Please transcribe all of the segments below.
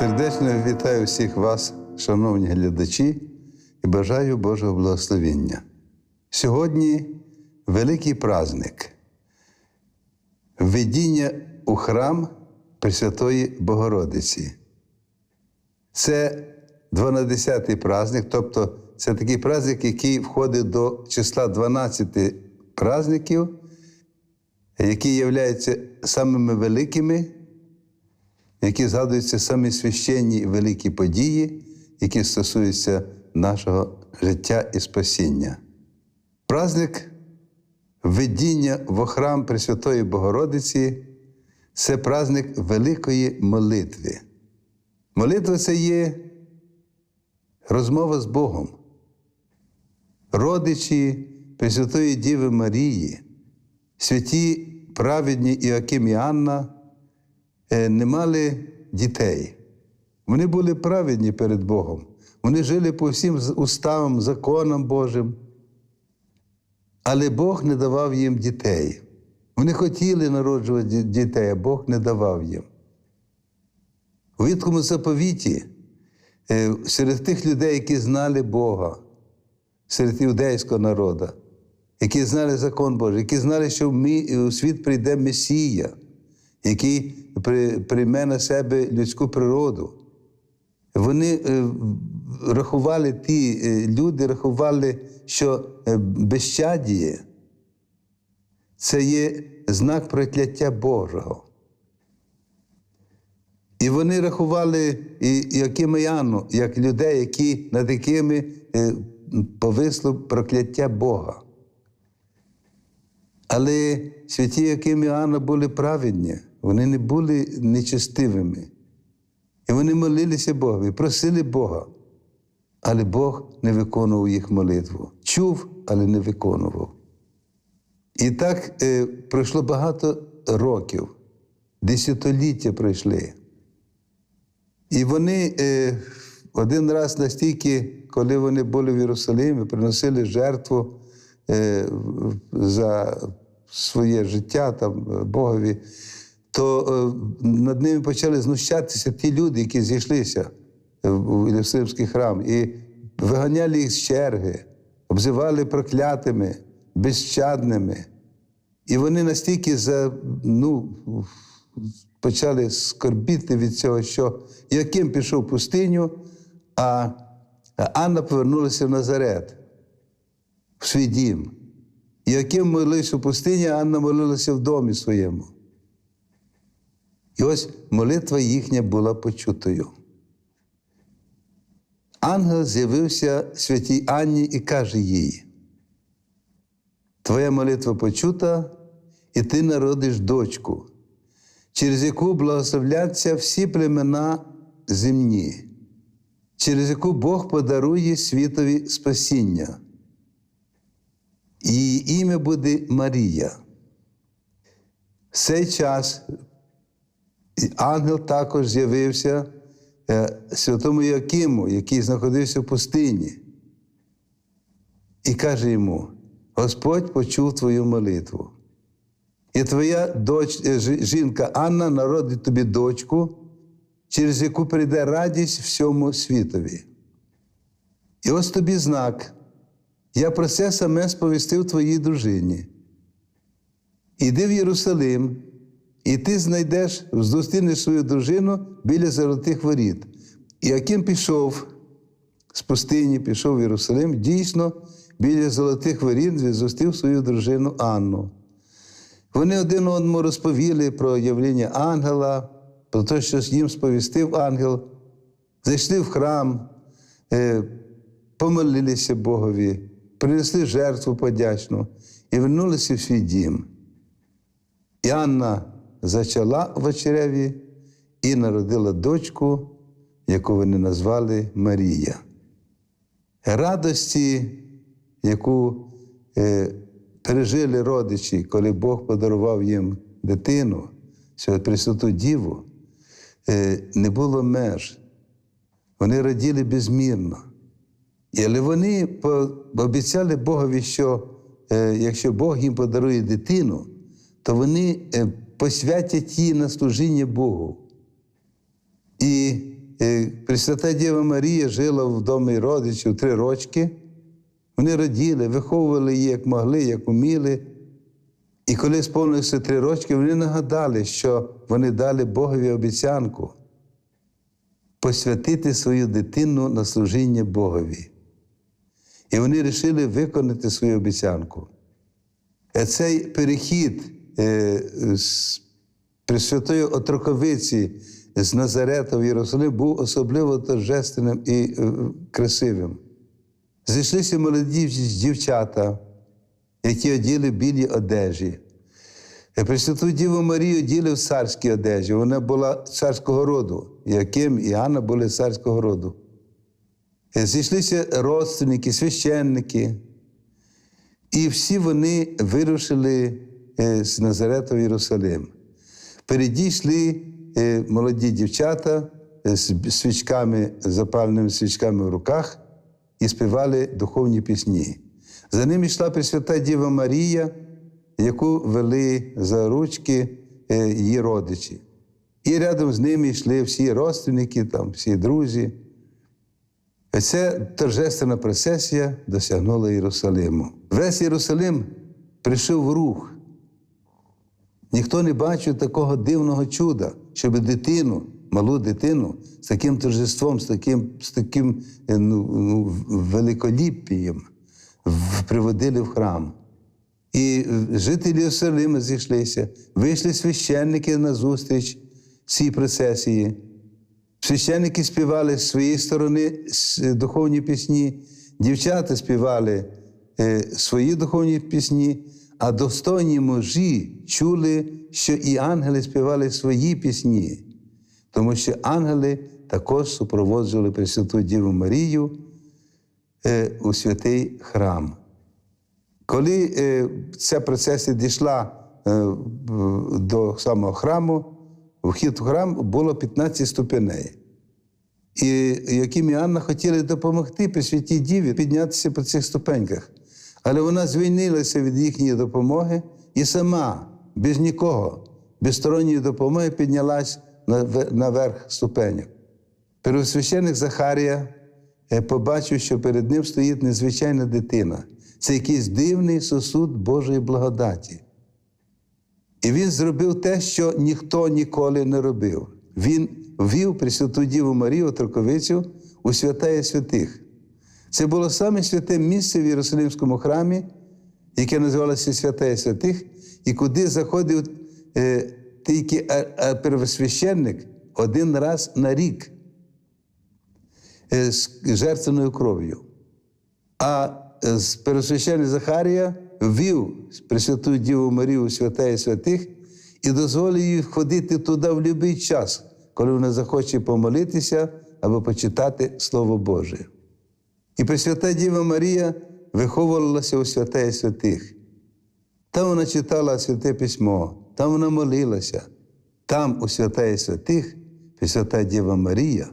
Сердечно вітаю всіх вас, шановні глядачі, і бажаю Божого благословення. Сьогодні великий праздник введіння у храм Пресвятої Богородиці. Це 12-й праздник, тобто це такий праздник, який входить до числа 12 праздників, які являються самими великими які згадуються самі священні і великі події, які стосуються нашого життя і спасіння. Праздник введіння в храм Пресвятої Богородиці це праздник великої молитви. Молитва це є розмова з Богом. Родичі Пресвятої Діви Марії, святі праведні Іоаким і Анна не мали дітей. Вони були праведні перед Богом. Вони жили по всім уставам, законам Божим. Але Бог не давав їм дітей. Вони хотіли народжувати дітей, а Бог не давав їм. У Віткому заповіті е, серед тих людей, які знали Бога, серед іудейського народу, які знали закон Божий, які знали, що в світ прийде Месія, який прийме на себе людську природу. Вони е, рахували, ті е, люди рахували, що е, безчадіє це є знак прокляття Божого. І вони рахували Акима як людей, які над якими повисло прокляття Бога. Але святі Яким Анна були праведні, вони не були нечестивими. І вони молилися Богові, просили Бога. Але Бог не виконував їх молитву. Чув, але не виконував. І так е, пройшло багато років, десятиліття пройшли. І вони е, один раз настільки, коли вони були в Єрусалимі, приносили жертву е, за своє життя там, е, Богові, то е, над ними почали знущатися ті люди, які зійшлися в Єрусалимський храм, і виганяли їх з черги, обзивали проклятими, безчадними. І вони настільки за, ну, почали скорбіти від цього, що Яким пішов в пустиню, а Анна повернулася в Назарет, в свій дім. Яким молився в пустині, Анна молилася в домі своєму. І ось молитва їхня була почутою. Ангел з'явився святій Анні і каже їй: Твоя молитва почута, і ти народиш дочку, через яку благословляться всі племена земні, через яку Бог подарує світові спасіння. Її ім'я буде Марія. В цей час ангел також з'явився е, святому Якиму, який знаходився в пустині, і каже йому: Господь почув твою молитву. І твоя доч, е, жінка Анна народить тобі дочку, через яку прийде радість всьому світові. І ось тобі знак. Я про це саме сповістив твоїй дружині. Іди в Єрусалим, і ти знайдеш, зустрінеш свою дружину біля золотих воріт. І Яким пішов з пустині, пішов в Єрусалим, дійсно, біля золотих воріт він зустрів свою дружину Анну. Вони один одному розповіли про явлення ангела, про те, що їм сповістив ангел, зайшли в храм, е, помолилися Богові, принесли жертву подячну і вернулися в свій дім. І Анна зачала в очереві і народила дочку, яку вони назвали Марія. Радості, яку е, пережили родичі, коли Бог подарував їм дитину, Пресвяту Діву, е, не було меж. Вони раділи безмірно. Але вони пообіцяли Богові, що е, якщо Бог їм подарує дитину, то вони е, посвятять її на служіння Богу. І е, Пресвята Діва Марія жила в домі родичів три рочки. Вони раділи, виховували її, як могли, як уміли. І коли сповнилося три рочки, вони нагадали, що вони дали Богові обіцянку посвятити свою дитину на служіння Богові. І вони вирішили виконати свою обіцянку. Е, Цей перехід з Пресвятої Отроковиці з Назарета в Єрусалим був особливо торжественним і е, красивим. Зійшлися молоді дівчата, які оділи білі одежі. Е, Пресвяту Діву Марію оділи в царській одежі. Вона була царського роду. Яким і Анна були царського роду. Е, Зійшлися родственники, священники. І всі вони вирушили е, з Назарета в Єрусалим. Впереді йшли е, молоді дівчата е, з свічками, запаленими свічками в руках і співали духовні пісні. За ними йшла Пресвята Діва Марія, яку вели за ручки е, її родичі. І рядом з ними йшли всі родственники, там, всі друзі. Ця торжественна процесія досягнула Єрусалиму. Весь Єрусалим прийшов в рух. Ніхто не бачив такого дивного чуда, щоб дитину, малу дитину з таким торжеством, з таким, з таким е, ну, ну, великоліппієм в- приводили в храм. І е, жителі Єрусалима зійшлися, вийшли священники на зустріч цій процесії. Священники співали з своєї сторони духовні пісні, дівчата співали е, свої духовні пісні, а достойні мужі чули, що і ангели співали свої пісні, тому що ангели також супроводжували Пресвяту Діву Марію е, у святий храм. Коли е, ця процесія дійшла е, до самого храму, вхід в храм було 15 ступеней. І Яким і Анна хотіли допомогти Пресвятій Діві піднятися по цих ступеньках. Але вона звільнилася від їхньої допомоги і сама, без нікого, без сторонньої допомоги піднялась на- наверх ступеньок. Первосвященик Захарія е, побачив, що перед ним стоїть незвичайна дитина. Це якийсь дивний сосуд Божої благодаті. І він зробив те, що ніхто ніколи не робив. Він ввів Пресвяту Діву Марію Троковицю у святая святих. Це було саме святе місце в Єрусалимському храмі, яке називалося Святая святих, і куди заходив е, тільки а- а первосвященник один раз на рік е, з жертвеною кров'ю. А е, первосвященник Захарія ввів Пресвяту Діву Марію у святая святих і дозволив їй ходити туди в будь-який час, коли вона захоче помолитися або почитати Слово Боже. І Пресвята Діва Марія виховувалася у святая святих. Там вона читала святе письмо, там вона молилася. Там, у святая святих, Пресвята Діва Марія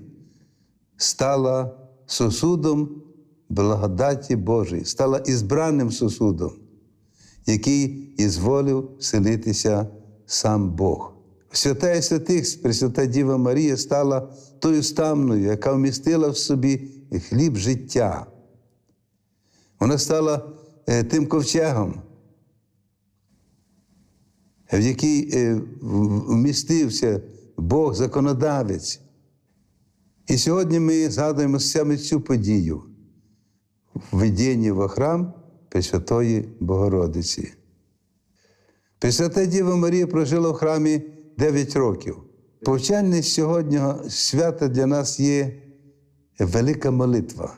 стала сосудом благодаті Божої, стала ізбраним сосудом, який ізволив селитися сам Бог. Святая святих, Пресвята Діва Марія стала тою стамною, яка вмістила в собі хліб життя. Вона стала е, тим ковчегом, в який е, вмістився Бог, законодавець. І сьогодні ми згадуємо саме цю подію введення в храм Пресвятої Богородиці. Пресвята Діва Марія прожила в храмі 9 років. Повчальне сьогодні свята для нас є велика молитва.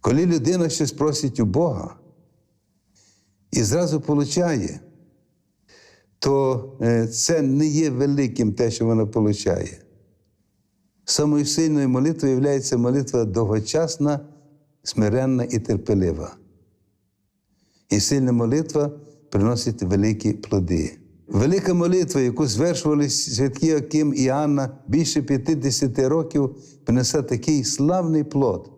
Коли людина щось просить у Бога і зразу получає, то е, це не є великим те, що вона получає. Самою сильною молитвою є молитва довгочасна, смиренна і терпелива. І сильна молитва приносить великі плоди. Велика молитва, яку звершували святки Аким і Анна більше 50 років, принесе такий славний плод.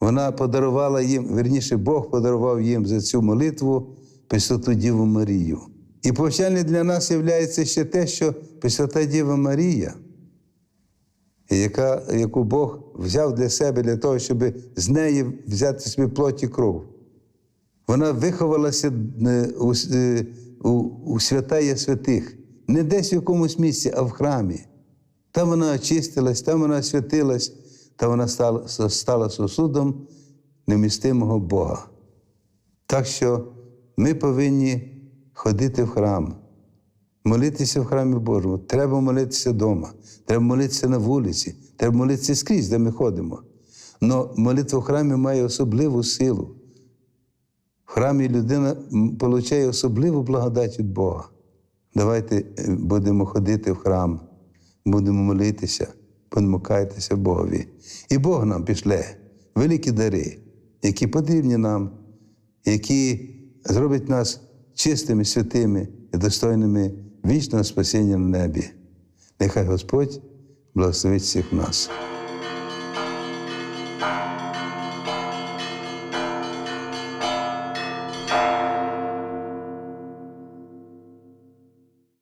Вона подарувала їм, верніше, Бог подарував їм за цю молитву Пресвяту Діву Марію. І повчальне для нас є ще те, що Пресвята Діва Марія яка, яку Бог взяв для себе, для того, щоб з неї взяти собі плоть і кров. Вона виховалася е, у, у, святая святих, не десь в якомусь місці, а в храмі. Там вона очистилась, там вона святилась, там вона стала, стала сосудом немістимого Бога. Так що ми повинні ходити в храм, молитися в храмі Божому. Треба молитися вдома, треба молитися на вулиці, треба молитися скрізь, де ми ходимо. Але молитва в храмі має особливу силу. В храмі людина получає особливу благодать від Бога. Давайте е, будемо ходити в храм, будемо молитися, будемо каятися Богові. І Бог нам пішле великі дари, які потрібні нам, які зроблять нас чистими, святими і достойними вічного спасіння на небі. Нехай Господь благословить всіх нас.